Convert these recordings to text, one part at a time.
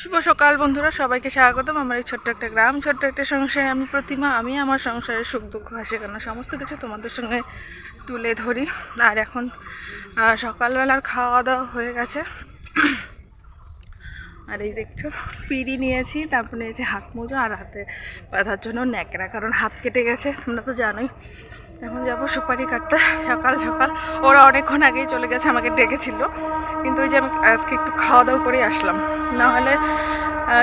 শুভ সকাল বন্ধুরা, সবাইকে স্বাগতম। আমার এই ছোট্ট একটা গ্রাম, ছোট্ট একটা সংসারে আমি প্রতিমা, আমি আমার সংসারের সুখ, দুঃখ, হাসি, কান্না, সমস্ত কিছু তোমাদের সঙ্গে তুলে ধরি। আর এখন সকালবেলার খাওয়া দাওয়া হয়ে গেছে। আর এই দেখছ, পিড়ি নিয়েছি, তারপরে নিয়েছি হাত মোজো আর হাতে বাঁধার জন্য ন্যাকড়া, কারণ হাত কেটে গেছে, তোমরা তো জানোই। এখন যাব সুপারি কাটতে। সকাল সকাল। ওরা অনেকক্ষণ আগেই চলে গেছে, আমাকে ডেকেছিল। কিন্তু ওই যে আমি আজকে একটু খাওয়া দাওয়া করেই আসলাম। না হলে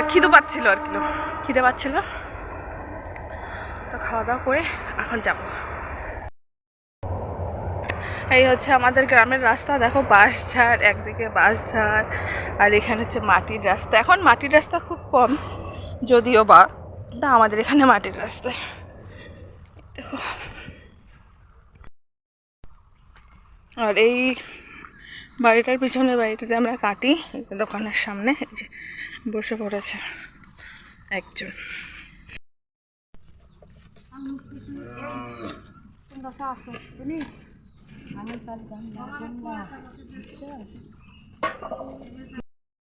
খিদে পাচ্ছিল আর কি খিদে পাচ্ছিল। তো খাওয়া দাওয়া করে এখন যাব। এই হচ্ছে আমাদের গ্রামের রাস্তা। দেখো বাস ঝাড়, একদিকে বাস ঝাড়, আর এখানে হচ্ছে মাটির রাস্তা। এখন মাটির রাস্তা খুব কম, যদিও বা আমাদের এখানে মাটির রাস্তায়। দেখো। আর এই বাড়িটার পিছনের বাড়িটাতে আমরা কাটি দোকানের সামনে, এই যে বসে পড়েছে একজন।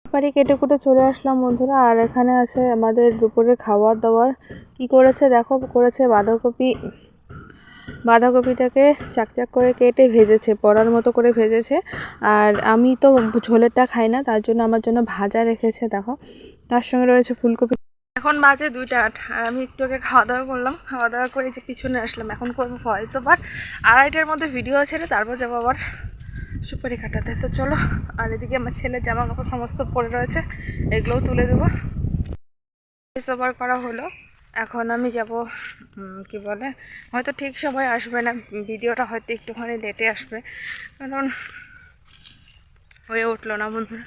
বাড়ি কেটে কুটে চলে আসলাম বন্ধুরা, আর এখানে আছে আমাদের দুপুরে খাবার দাবার কি করেছে দেখো, করেছে বাঁধাকপি বাঁধাকপিটাকে চাকচাক করে কেটে ভেজেছে পড়ার মতো করে ভেজেছে। আর আমি তো ঝোলেরটা খাই না, তার জন্য আমার জন্য ভাজা রেখেছে, দেখো। তার সঙ্গে রয়েছে ফুলকপি। এখন বাজে দুইটা আট, আর আমি একটু আগে খাওয়া দাওয়া করলাম। খাওয়া দাওয়া করে যে পিছনে আসলাম, এখন করব ভয়েস ওভার আড়াইটার মধ্যে ভিডিও ছেড়ে তারপর যাব আবার সুপারি কাটাতে। তো চলো, আর এদিকে আমার ছেলের জামা কাপড় সমস্ত পরে রয়েছে, এগুলোও তুলে দেবো। ভয়েস ওভার করা হলো। এখন আমি যাব কি বলে, হয়তো ঠিক সময় আসবে না, ভিডিওটা হয়তো একটুখানি লেটে আসবে, কারণ হয়ে উঠল না বন্ধুরা।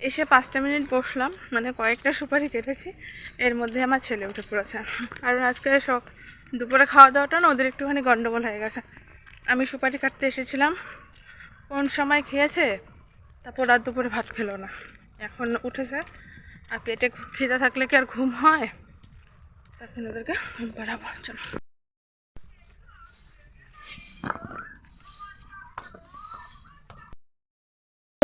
এসে পাঁচটা মিনিট বসলাম মানে কয়েকটা সুপারি কেটেছি, এর মধ্যে আমার ছেলে উঠে পড়েছে। কারণ আজকে সব দুপুরে খাওয়া দাওয়াটা না, ওদের একটুখানি গণ্ডগোল হয়ে গেছে। আমি সুপারি কাটতে এসেছিলাম, কোন সময় খেয়েছে, তারপর রাত দুপুরে ভাত খেলো না। এখন উঠেছে আর পেটে খিদা থাকলে কি আর ঘুম হয়? তখন ওদেরকে ঘুম পাড়াবো চলো।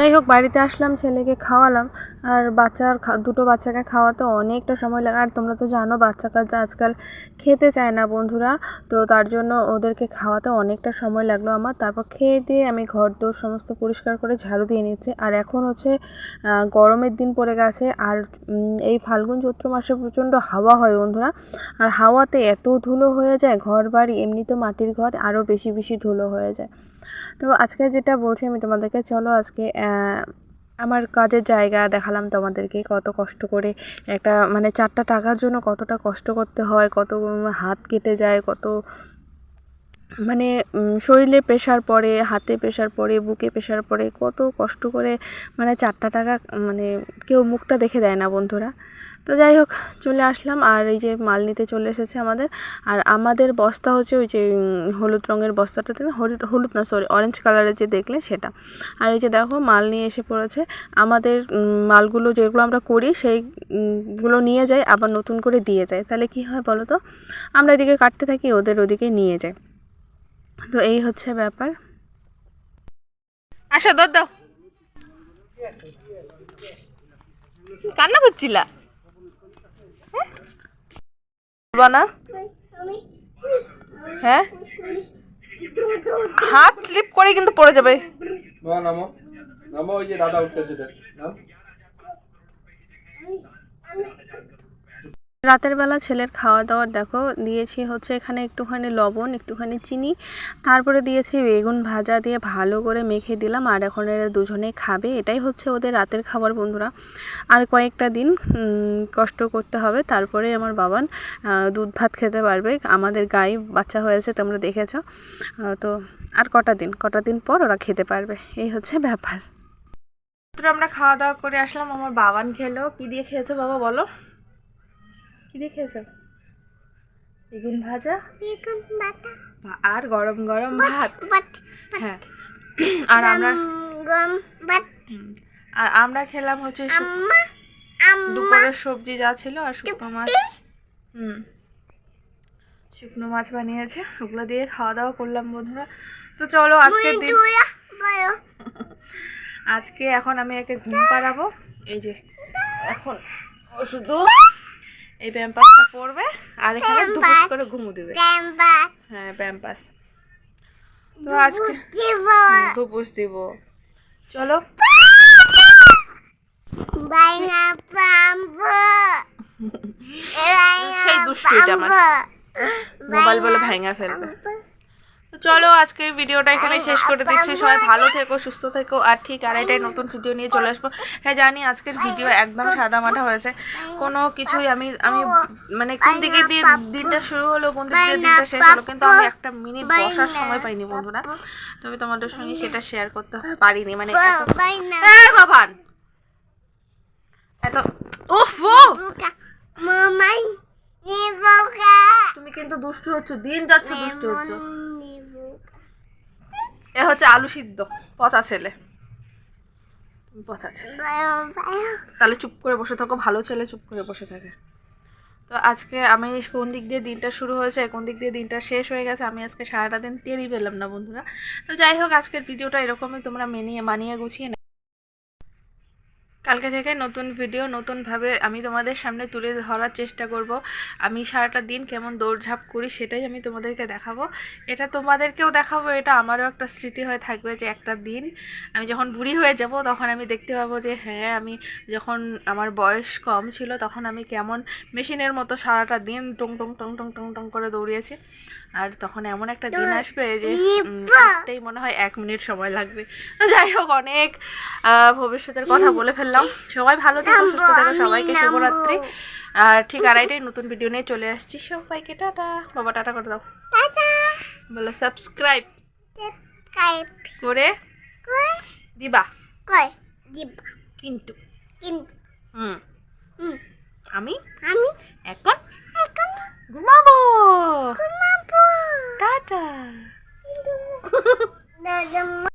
যাই হোক বাড়িতে আসলাম, ছেলেকে খাওয়ালাম। আর বাচ্চার দুটো বাচ্চাকে খাওয়াতে অনেকটা সময় লাগে। আর তোমরা তো জানো, বাচ্চা কাচ্চা আজকাল খেতে চায় না বন্ধুরা। তো তার জন্য ওদেরকে খাওয়াতে অনেকটা সময় লাগল আমার। তারপর খেয়ে দিয়ে আমি ঘর দোর সমস্ত পরিষ্কার করে ঝাড়ু দিয়ে নিচ্ছি। আর এখন হচ্ছে গরমের দিন পড়ে গেছে। আর এই ফাল্গুন চৈত্র মাসে প্রচণ্ড হাওয়া হয় বন্ধুরা। আর হাওয়াতে এত ধুলো হয়ে যায় ঘর বাড়ি এমনি তো মাটির ঘর, আরও বেশি বেশি ধুলো হয়ে যায়। তো আজকে যেটা বলছি আমি তোমাদেরকে, চলো আজকে আমার কাজের জায়গা দেখালাম তোমাদেরকে কত কষ্ট করে একটা মানে চারটা টাকার জন্য কতটা কষ্ট করতে হয়, কত হাত কেটে যায়, কত মানে শরীরে প্রেশার পড়ে, হাতে প্রেশার পড়ে, বুকে প্রেশার পড়ে, কত কষ্ট করে মানে চারটা টাকা মানে কেউ মুখটা দেখে দেয় না বন্ধুরা। তো যাই হোক, চলে আসলাম। আর এই যে মাল নিতে চলে এসেছে আমাদের। আর আমাদের বস্তা হচ্ছে ওই যে হলুদ রঙের বস্তাটাতে না? হলুদ হলুদ না সরি অরেঞ্জ কালারের যে দেখলে সেটা। আর এই যে দেখো, মাল নিয়ে এসে পড়েছে। আমাদের মালগুলো যেগুলো আমরা করি সেইগুলো নিয়ে যায় আবার নতুন করে দিয়ে যায় তাহলে কি হয় বলো তো? আমরা এদিকে কাটতে থাকি, ওদের ওদিকে নিয়ে যায় তো এই হচ্ছে ব্যাপার। আসো, দর দাও। কান্না করছিলা? বলবা না? হ্যাঁ? হাত স্লিপ করে কিন্তু পড়ে যাবে। নামো। নামো ওই যে দাদা উঠতেছে রাতের বেলা ছেলের খাওয়া দাওয়ার দেখো, দিয়েছি হচ্ছে এখানে একটুখানি লবণ, একটুখানি চিনি। তারপরে দিয়েছি বেগুন ভাজা দিয়ে ভালো করে মেখে দিলাম আর এখন এরা দুজনে খাবে। এটাই হচ্ছে ওদের রাতের খাবার, বন্ধুরা। আর কয়েকটা দিন কষ্ট করতে হবে। তারপরে আমার বাবান দুধ ভাত খেতে পারবে। আমাদের গাই বাচ্চা হয়েছে, তোমরা দেখেছ। তো আর কটা দিন? কটা দিন পর ওরা খেতে পারবে। এই হচ্ছে ব্যাপার। আমরা খাওয়া দাওয়া করে আসলাম। আমার বাবান খেলো। কি দিয়ে খেয়েছো বাবা, বলো? কি দিয়ে খেয়েছো? বেগুন ভাজা? ভা- আর গরম গরম ভাত? হ্যাঁ। আর আমরা। আর আমরা খেলাম হচ্ছে দুপুরের সবজি যা ছিল আর শুকনো মাছ। হুম। শুকনো মাছ বানিয়েছে। ওগুলো দিয়ে খাওয়া দাওয়া করলাম বন্ধুরা। তো চলো আজকের দিন আজকে এখন আমি একে ঘুম পাড়াবো। এই যে এখন ও শুধু এই প্যাম্পাসটা পরবে আর এখানে দুপুর করে ঘুমু দেবে। হ্যাঁ প্যাম্পাস তো আজকে দুপুস দিব। চলো। সেই দুষ্টুইটা আমার। মোবাইল বলে ভাঙা ফেলবে। চলো আজকের ভিডিওটা এখানে শেষ করে দিচ্ছি। সবাই ভালো থেকো সুস্থ থেকো। আর ঠিক আড়াইটায় নতুন ভিডিও নিয়ে চলে আসব। হ্যাঁ জানি আজকের ভিডিও একদম সাদা মাঠা হয়েছে। কোনো কিছুই আমি আমি মানে কোন দিকে দিয়ে দিনটা শুরু হলো কোন দিক দিয়ে দিনটা শেষ হলো কিন্তু আমি একটা মিনিট বসার সময় পাইনি বন্ধুরা। তবে তোমাদের সঙ্গে সেটা শেয়ার করতে পারিনি মানে বাবান! এত উফ! তুমি কিন্তু দুষ্টু হচ্ছ দিন যাচ্ছ দুষ্টু হচ্ছ। এ হচ্ছে আলু সিদ্ধ, পচা ছেলে। পচা ছেলে। তাহলে চুপ করে বসে থাকো, ভালো ছেলে চুপ করে বসে থাকে। তো আজকে আমি কোন দিক দিয়ে দিনটা শুরু হয়েছে, কোন দিক দিয়ে দিনটা শেষ হয়ে গেছে, আমি আজকে সারাটা দিন টেরই পেলাম না বন্ধুরা। তো যাই হোক, আজকের ভিডিওটা এরকমই, তোমরা মেনিয়ে মানিয়ে গুছিয়ে। কালকে থেকে নতুন ভিডিও নতুনভাবে আমি তোমাদের সামনে তুলে ধরার চেষ্টা করব। আমি সারাটা দিন কেমন দৌড়ঝাঁপ করি সেটাই আমি তোমাদেরকে দেখাবো। এটা তোমাদেরকেও দেখাবো, এটা আমারও একটা স্মৃতি হয়ে থাকবে যে একটা দিন আমি যখন বুড়ি হয়ে যাব, তখন আমি দেখতে পাবো যে হ্যাঁ আমি যখন আমার বয়স কম ছিল, তখন আমি কেমন মেশিনের মতো সারাটা দিন টং টং টং টং টং টং করে দৌড়িয়েছি। আর তখন এমন একটা দিন আসবে যে উম, মনে হয় এক মিনিট সময় লাগবে। যাই হোক অনেক ভবিষ্যতের কথা বলে ফেললাম। সবাই ভালো থেকো সুস্থ থেকো সবাইকে শুভরাত্রি। আর ঠিক আড়াইটাই নতুন ভিডিও নিয়ে চলে আসছি। সবাইকে টাটা। বাবা টাটা করে দাও। বলো সাবস্ক্রাইব করে দিবা। কিন্তু। হুম। আমি আমি এখন ঘুমাবো। টাটা